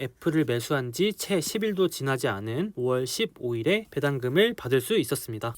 애플을 매수한 지 채 10일도 지나지 않은 5월 15일에 배당금을 받을 수 있었습니다.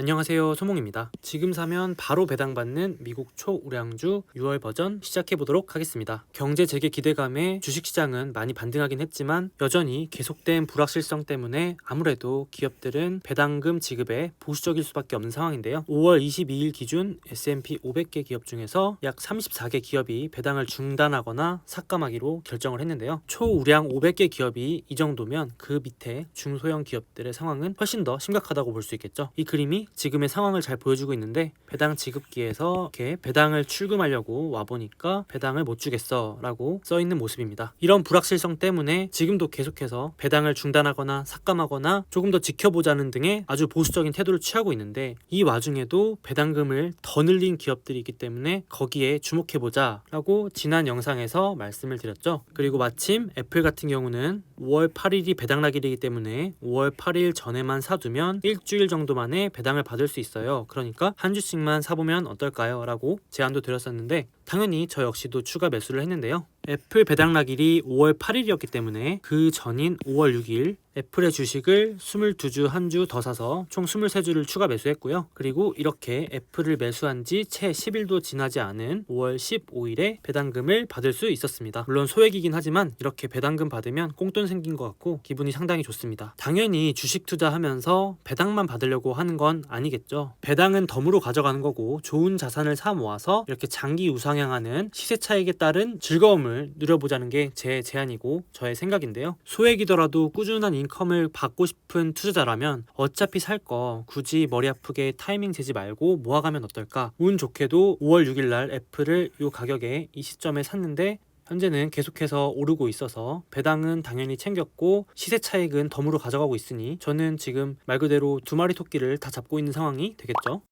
안녕하세요 소몽입니다. 지금 사면 바로 배당받는 미국 초우량주 6월 버전 시작해 보도록 하겠습니다. 경제 재개 기대감에 주식시장은 많이 반등하긴 했지만 여전히 계속된 불확실성 때문에 아무래도 기업들은 배당금 지급에 보수적일 수밖에 없는 상황인데요. 5월 22일 기준 S&P 500개 기업 중에서 약 34개 기업이 배당을 중단하거나 삭감하기로 결정을 했는데요. 초우량 500개 기업이 이 정도면 그 밑에 중소형 기업들의 상황은 훨씬 더 심각하다고 볼 수 있겠죠. 이 그림이 지금의 상황을 잘 보여주고 있는데 배당 지급기에서 이렇게 배당을 출금하려고 와 보니까 배당을 못 주겠어 라고 써 있는 모습입니다. 이런 불확실성 때문에 지금도 계속해서 배당을 중단하거나 삭감하거나 조금 더 지켜보자는 등의 아주 보수적인 태도를 취하고 있는데 이 와중에도 배당금을 더 늘린 기업들이 있기 때문에 거기에 주목해 보자 라고 지난 영상에서 말씀을 드렸죠. 그리고 마침 애플 같은 경우는 5월 8일이 배당 날일이기 때문에 5월 8일 전에만 사두면 일주일 정도 만에 배당을 받을 수 있어요. 그러니까 한 주씩만 사보면 어떨까요? 라고 제안도 드렸었는데 당연히 저 역시도 추가 매수를 했는데요. 애플 배당 날일이 5월 8일이었기 때문에 그 전인 5월 6일 애플의 주식을 22주 한 주 더 사서 총 23주를 추가 매수했고요. 그리고 이렇게 애플을 매수한 지 채 10일도 지나지 않은 5월 15일에 배당금을 받을 수 있었습니다. 물론 소액이긴 하지만 이렇게 배당금 받으면 꽁돈 생긴 것 같고 기분이 상당히 좋습니다. 당연히 주식 투자하면서 배당만 받으려고 하는 건 아니겠죠. 배당은 덤으로 가져가는 거고 좋은 자산을 사 모아서 이렇게 장기 우상향하는 시세 차익에 따른 즐거움을 누려보자는 게 제 제안이고 저의 생각인데요. 소액이더라도 꾸준한 인컴을 받고 싶은 투자자라면 어차피 살 거 굳이 머리 아프게 타이밍 재지 말고 모아가면 어떨까? 운 좋게도 5월 6일 날 애플을 이 가격에 이 시점에 샀는데 현재는 계속해서 오르고 있어서 배당은 당연히 챙겼고 시세 차익은 덤으로 가져가고 있으니 저는 지금 말 그대로 두 마리 토끼를 다 잡고 있는 상황이 되겠죠.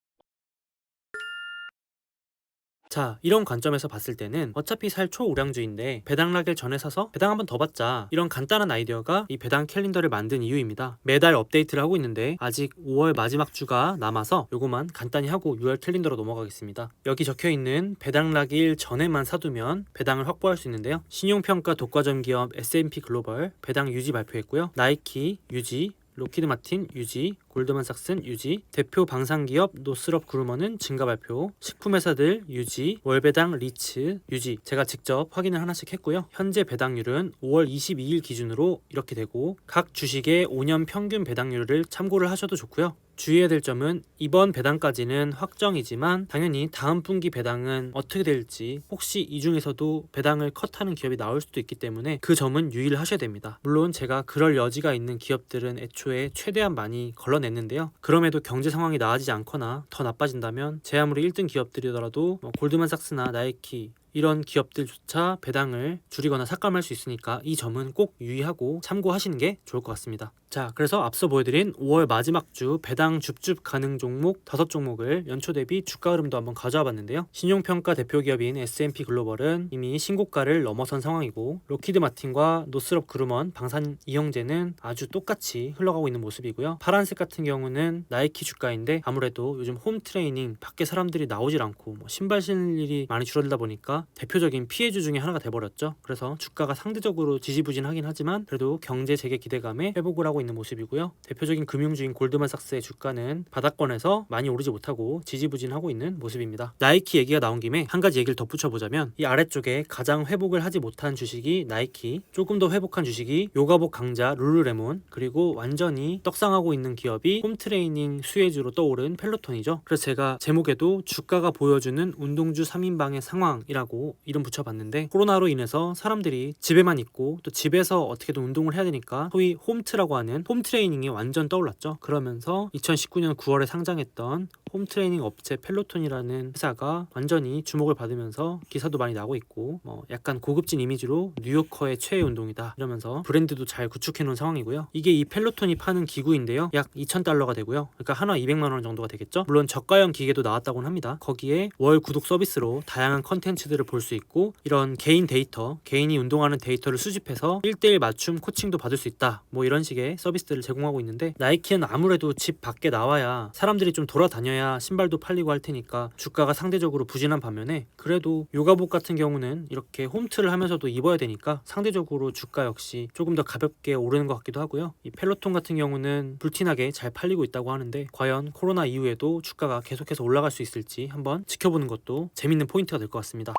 자, 이런 관점에서 봤을 때는 어차피 살 초우량주인데 배당 나길 전에 사서 배당 한번 더 받자. 이런 간단한 아이디어가 이 배당 캘린더를 만든 이유입니다. 매달 업데이트를 하고 있는데 아직 5월 마지막 주가 남아서 요거만 간단히 하고 6월 캘린더로 넘어가겠습니다. 여기 적혀 있는 배당 나길 전에만 사두면 배당을 확보할 수 있는데요. 신용평가 독과점 기업 S&P 글로벌 배당 유지 발표했고요. 나이키 유지, 로키드 마틴 유지, 골드만삭슨 유지, 대표 방산기업 노스럽 그루머는 증가 발표, 식품회사들 유지, 월배당 리츠 유지. 제가 직접 확인을 하나씩 했고요. 현재 배당률은 5월 22일 기준으로 이렇게 되고 각 주식의 5년 평균 배당률을 참고를 하셔도 좋고요. 주의해야 될 점은 이번 배당까지는 확정이지만 당연히 다음 분기 배당은 어떻게 될지 혹시 이 중에서도 배당을 컷하는 기업이 나올 수도 있기 때문에 그 점은 유의를 하셔야 됩니다. 물론 제가 그럴 여지가 있는 기업들은 애초에 최대한 많이 걸러 냈는데요. 그럼에도 경제 상황이 나아지지 않거나 더 나빠진다면 제 아무리 1등 기업들이더라도 뭐 골드만삭스나 나이키 이런 기업들조차 배당을 줄이거나 삭감할 수 있으니까 이 점은 꼭 유의하고 참고하시는 게 좋을 것 같습니다. 자, 그래서 앞서 보여드린 5월 마지막 주 배당 줍줍 가능 종목 다섯 종목을 연초 대비 주가 흐름도 한번 가져와 봤는데요. 신용평가 대표 기업인 S&P 글로벌은 이미 신고가를 넘어선 상황이고 로키드 마틴과 노스럽 그루먼 방산 이형제는 아주 똑같이 흘러가고 있는 모습이고요. 파란색 같은 경우는 나이키 주가인데 아무래도 요즘 홈 트레이닝 밖에 사람들이 나오질 않고 뭐 신발 신을 일이 많이 줄어들다 보니까 대표적인 피해주 중에 하나가 돼버렸죠. 그래서 주가가 상대적으로 지지부진하긴 하지만 그래도 경제 재개 기대감에 회복을 하고 있는 모습이고요. 대표적인 금융주인 골드만삭스의 주가는 바닥권에서 많이 오르지 못하고 지지부진하고 있는 모습입니다. 나이키 얘기가 나온 김에 한 가지 얘기를 덧붙여 보자면 이 아래쪽에 가장 회복을 하지 못한 주식이 나이키, 조금 더 회복한 주식이 요가복 강자 룰루레몬, 그리고 완전히 떡상하고 있는 기업이 홈트레이닝 수혜주로 떠오른 펠로톤이죠. 그래서 제가 제목에도 주가가 보여주는 운동주 3인방의 상황이라고 이름 붙여봤는데 코로나로 인해서 사람들이 집에만 있고 또 집에서 어떻게든 운동을 해야 되니까 소위 홈트라고 하는 홈 트레이닝이 완전 떠올랐죠. 그러면서 2019년 9월에 상장했던 홈 트레이닝 업체 펠로톤이라는 회사가 완전히 주목을 받으면서 기사도 많이 나고 있고 뭐 약간 고급진 이미지로 뉴요커의 최애 운동이다 이러면서 브랜드도 잘 구축해 놓은 상황이고요. 이게 이 펠로톤이 파는 기구인데요. 약 2,000달러가 되고요. 그러니까 하나 200만 원 정도가 되겠죠. 물론 저가형 기계도 나왔다고는 합니다. 거기에 월 구독 서비스로 다양한 컨텐츠들을 사람들을 볼 수 있고 이런 개인 데이터, 개인이 운동하는 데이터를 수집해서 1대1 맞춤 코칭도 받을 수 있다. 뭐 이런 식의 서비스들을 제공하고 있는데 나이키는 아무래도 집 밖에 나와야 사람들이 좀 돌아다녀야 신발도 팔리고 할 테니까 주가가 상대적으로 부진한 반면에 그래도 요가복 같은 경우는 이렇게 홈트를 하면서도 입어야 되니까 상대적으로 주가 역시 조금 더 가볍게 오르는 것 같기도 하고요. 이 펠로톤 같은 경우는 불티나게 잘 팔리고 있다고 하는데 과연 코로나 이후에도 주가가 계속해서 올라갈 수 있을지 한번 지켜보는 것도 재밌는 포인트가 될 것 같습니다.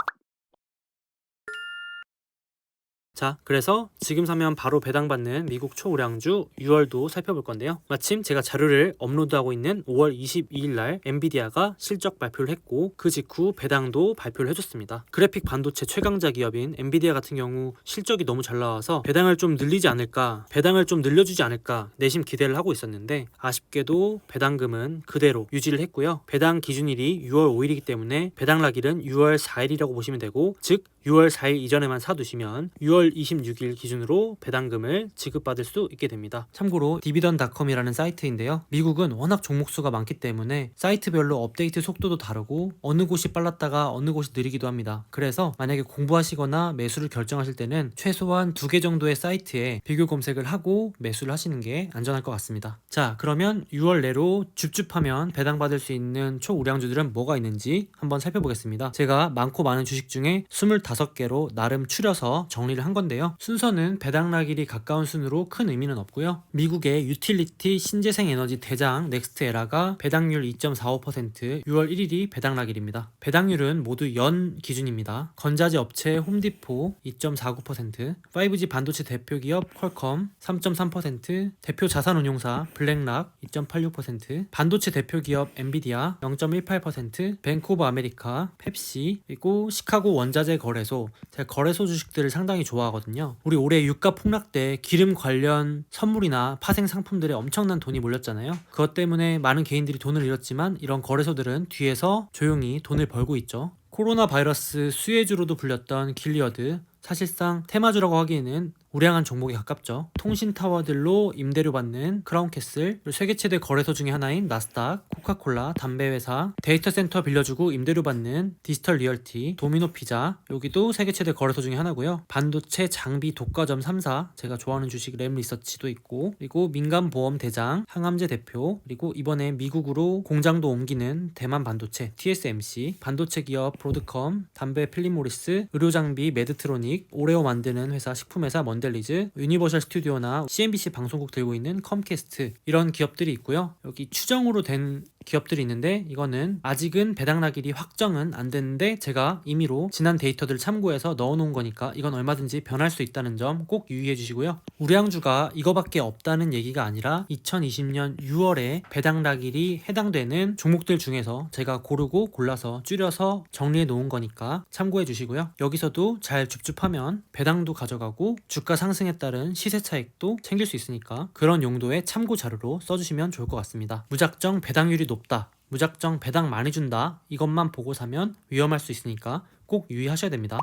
자, 그래서 지금 사면 바로 배당받는 미국 초우량주 6월도 살펴볼 건데요. 마침 제가 자료를 업로드하고 있는 5월 22일 날 엔비디아가 실적 발표를 했고 그 직후 배당도 발표를 해줬습니다. 그래픽 반도체 최강자 기업인 엔비디아 같은 경우 실적이 너무 잘 나와서 배당을 좀 늘리지 않을까, 배당을 좀 늘려주지 않을까 내심 기대를 하고 있었는데 아쉽게도 배당금은 그대로 유지를 했고요. 배당 기준일이 6월 5일이기 때문에 배당락일은 6월 4일이라고 보시면 되고 즉 6월 4일 이전에만 사두시면 6월 26일 기준으로 배당금을 지급받을 수 있게 됩니다. 참고로 디비던닷컴이라는 사이트인데요. 미국은 워낙 종목수가 많기 때문에 사이트별로 업데이트 속도도 다르고 어느 곳이 빨랐다가 어느 곳이 느리기도 합니다. 그래서 만약에 공부하시거나 매수를 결정하실 때는 최소한 두 개 정도의 사이트에 비교 검색을 하고 매수를 하시는 게 안전할 것 같습니다. 자, 그러면 6월 내로 줍줍하면 배당받을 수 있는 초우량주들은 뭐가 있는지 한번 살펴보겠습니다. 제가 많고 많은 주식 중에 25개로 나름 추려서 정리를 한 건데요. 순서는 배당락일이 가까운 순으로 큰 의미는 없고요. 미국의 유틸리티 신재생 에너지 대장 넥스트에라가 배당률 2.45% 6월 1일이 배당락일입니다. 배당률은 모두 연 기준입니다. 건자재 업체 홈디포 2.49%, 5G 반도체 대표 기업 퀄컴 3.3%, 대표 자산운용사 블랙락 2.86%, 반도체 대표 기업 엔비디아 0.18%, 뱅크 오브 아메리카, 펩시, 그리고 시카고 원자재 거래소. 제가 거래소 주식들을 상당히 좋아 하거든요. 우리 올해 유가 폭락 때 기름 관련 선물이나 파생 상품들에 엄청난 돈이 몰렸잖아요. 그것 때문에 많은 개인들이 돈을 잃었지만 이런 거래소들은 뒤에서 조용히 돈을 벌고 있죠. 코로나 바이러스 수혜주로도 불렸던 길리어드 사실상 테마주라고 하기에는 우량한 종목에 가깝죠. 통신 타워들로 임대료 받는 크라운캐슬, 세계 최대 거래소 중에 하나인 나스닥, 코카콜라, 담배 회사, 데이터 센터 빌려주고 임대료 받는 디지털 리얼티, 도미노 피자, 여기도 세계 최대 거래소 중에 하나고요. 반도체 장비 독과점 3사, 제가 좋아하는 주식 램 리서치도 있고, 그리고 민간 보험 대장, 항암제 대표, 그리고 이번에 미국으로 공장도 옮기는 대만 반도체 TSMC, 반도체 기업 브로드컴, 담배 필립모리스, 의료 장비 메드트로닉, 오레오 만드는 회사 식품 회사 먼 델리즈, 유니버셜 스튜디오나 CNBC 방송국 들고 있는 컴캐스트 이런 기업들이 있고요. 여기 추정으로 된 기업들이 있는데 이거는 아직은 배당락일이 확정은 안 됐는데 제가 임의로 지난 데이터들을 참고해서 넣어놓은 거니까 이건 얼마든지 변할 수 있다는 점 꼭 유의해 주시고요. 우량주가 이거밖에 없다는 얘기가 아니라 2020년 6월에 배당락일이 해당되는 종목들 중에서 제가 고르고 골라서 줄여서 정리해 놓은 거니까 참고해 주시고요. 여기서도 잘 줍줍하면 배당도 가져가고 주가 상승에 따른 시세 차익도 챙길 수 있으니까 그런 용도의 참고 자료로 써주시면 좋을 것 같습니다. 무작정 배당률이 높다. 무작정 배당 많이 준다. 이것만 보고 사면 위험할 수 있으니까 꼭 유의하셔야 됩니다.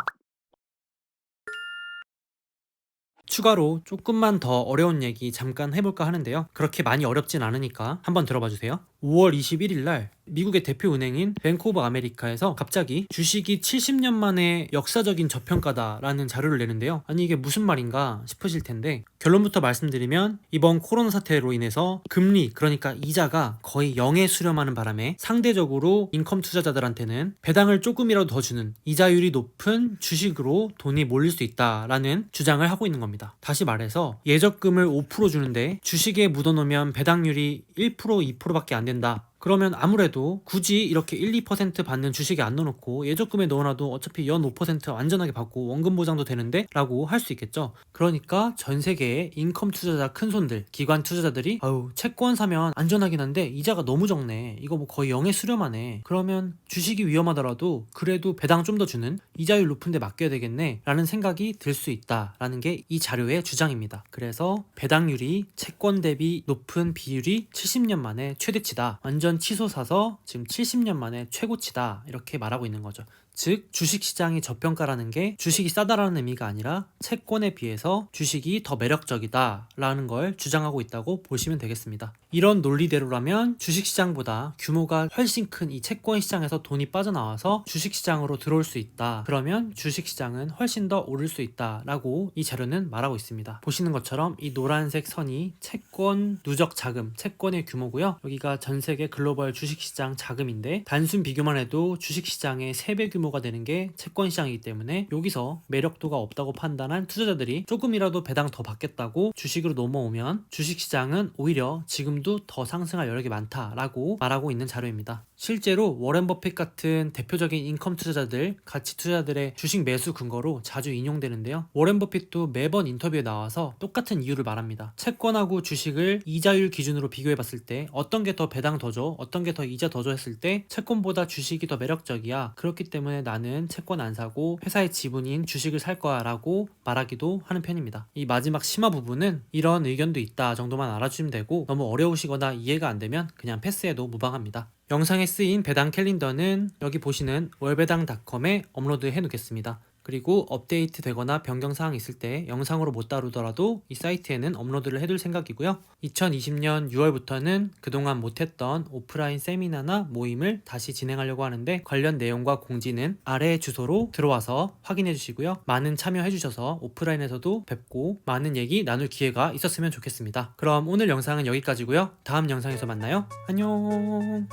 추가로 조금만 더 어려운 얘기 잠깐 해볼까 하는데요. 그렇게 많이 어렵진 않으니까 한번 들어봐 주세요. 5월 21일 날 미국의 대표 은행인 뱅크 오브 아메리카에서 갑자기 주식이 70년 만에 역사적인 저평가다라는 자료를 내는데요. 아니 이게 무슨 말인가 싶으실 텐데 결론부터 말씀드리면 이번 코로나 사태로 인해서 금리 그러니까 이자가 거의 0에 수렴하는 바람에 상대적으로 인컴 투자자들한테는 배당을 조금이라도 더 주는 이자율이 높은 주식으로 돈이 몰릴 수 있다라는 주장을 하고 있는 겁니다. 다시 말해서 예적금을 5% 주는데 주식에 묻어놓으면 배당률이 1% 2%밖에 안 된다. 그러면 아무래도 굳이 이렇게 1, 2% 받는 주식에 안 넣어놓고 예적금에 넣어놔도 어차피 연 5% 안전하게 받고 원금 보장도 되는데 라고 할 수 있겠죠. 그러니까 전 세계의 인컴 투자자 큰 손들, 기관 투자자들이 아유 채권 사면 안전하긴 한데 이자가 너무 적네. 이거 뭐 거의 0에 수렴하네. 그러면 주식이 위험하더라도 그래도 배당 좀 더 주는 이자율 높은 데 맡겨야 되겠네 라는 생각이 들 수 있다 라는 게 이 자료의 주장입니다. 그래서 배당률이 채권 대비 높은 비율이 70년 만에 최대치다. 완전 치솟아서 지금 70년 만에 최고치다. 이렇게 말하고 있는 거죠. 즉 주식시장이 저평가라는 게 주식이 싸다라는 의미가 아니라 채권에 비해서 주식이 더 매력적이다라는 걸 주장하고 있다고 보시면 되겠습니다. 이런 논리대로라면 주식시장보다 규모가 훨씬 큰 이 채권 시장에서 돈이 빠져나와서 주식시장으로 들어올 수 있다. 그러면 주식시장은 훨씬 더 오를 수 있다라고 이 자료는 말하고 있습니다. 보시는 것처럼 이 노란색 선이 채권 누적 자금, 채권의 규모고요. 여기가 전 세계 글로벌 주식시장 자금인데 단순 비교만 해도 주식시장의 3배 규모 가 되는 게 채권 시장이기 때문에 여기서 매력도가 없다고 판단한 투자자들이 조금이라도 배당 더 받겠다고 주식으로 넘어오면 주식 시장은 오히려 지금도 더 상승할 여력이 많다라고 말하고 있는 자료입니다. 실제로 워렌 버핏 같은 대표적인 인컴 투자자들, 가치 투자들의 주식 매수 근거로 자주 인용되는데요. 워렌 버핏도 매번 인터뷰에 나와서 똑같은 이유를 말합니다. 채권하고 주식을 이자율 기준으로 비교해 봤을 때 어떤 게 더 배당 더 줘, 어떤 게 더 이자 더 줘 했을 때 채권보다 주식이 더 매력적이야. 그렇기 때문에 나는 채권 안 사고 회사의 지분인 주식을 살 거야 라고 말하기도 하는 편입니다. 이 마지막 심화 부분은 이런 의견도 있다 정도만 알아주시면 되고 너무 어려우시거나 이해가 안 되면 그냥 패스해도 무방합니다. 영상에 쓰인 배당 캘린더는 여기 보시는 월배당닷컴에 업로드 해 놓겠습니다. 그리고 업데이트 되거나 변경 사항이 있을 때 영상으로 못 다루더라도 이 사이트에는 업로드를 해둘 생각이고요. 2020년 6월부터는 그동안 못했던 오프라인 세미나나 모임을 다시 진행하려고 하는데 관련 내용과 공지는 아래 주소로 들어와서 확인해 주시고요. 많은 참여해 주셔서 오프라인에서도 뵙고 많은 얘기 나눌 기회가 있었으면 좋겠습니다. 그럼 오늘 영상은 여기까지고요. 다음 영상에서 만나요. 안녕.